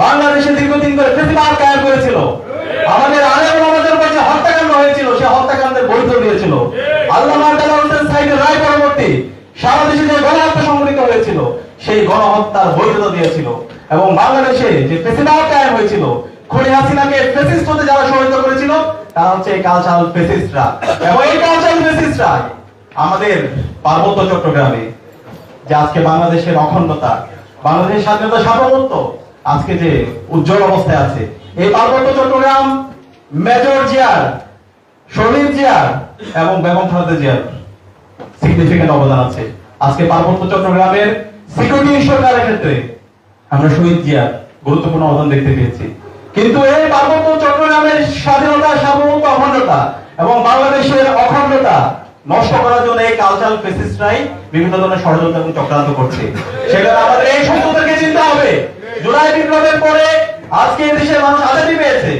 বাংলাদেশে দীর্ঘদিন ধরে ফেসিবাদ কায়েম করেছিল। আমাদের আলেম আমাদের যে হত্যাকাণ্ড হয়েছিল, সে হত্যাকাণ্ডের বৈধ দিয়েছিল। আল্লাহ রায় পরবর্তী সারা দেশে যে গণহত্যা সংঘটিত হয়েছিল, সেই গণহত্যার বৈধতা দিয়েছিল। এবং বাংলাদেশে যে কায়েম হয়েছিল, খুনি হাসিনাকে হতে যারা সহায়তা করেছিল, তারা হচ্ছে কালচারাল এবং এই কালচারাল আমাদের পার্বত্য চট্টগ্রামে, যে আজকে বাংলাদেশের অখণ্ডতা, বাংলাদেশের স্বাধীনতা সার্বভৌমত্ব আজকে যে উজ্জ্বল অবস্থায় আছে। এই পার্বত্য চট্টগ্রাম মেজর জিয়ার শহীদ জিয়ার এবং বেগম খালেদা জিয়ার সিগনিফিকেন্ট অবদান আছে। আজকে পার্বত্য চট্টগ্রামের সিকিউরিটি সরকারের ক্ষেত্রে আমরা শহীদ জিয়ার গুরুত্বপূর্ণ অবদান দেখতে পেয়েছি। কিন্তু এই পার্বত্য চট্টগ্রামের স্বাধীনতা, সার্বভৌমত্ব, অখণ্ডতা এবং বাংলাদেশের অখণ্ডতা নষ্ট করার জন্য এই কালচারাল ফেসিস্টরাই বিভিন্ন ধরনের ষড়যন্ত্র এবং চক্রান্ত করছে। সেখানে আমাদের এই শত্রুদেরকে চিন্তা হবে। জুলাই বিপ্লবের পরে আজকে দেশের মানুষ আজাদি পেয়েছে।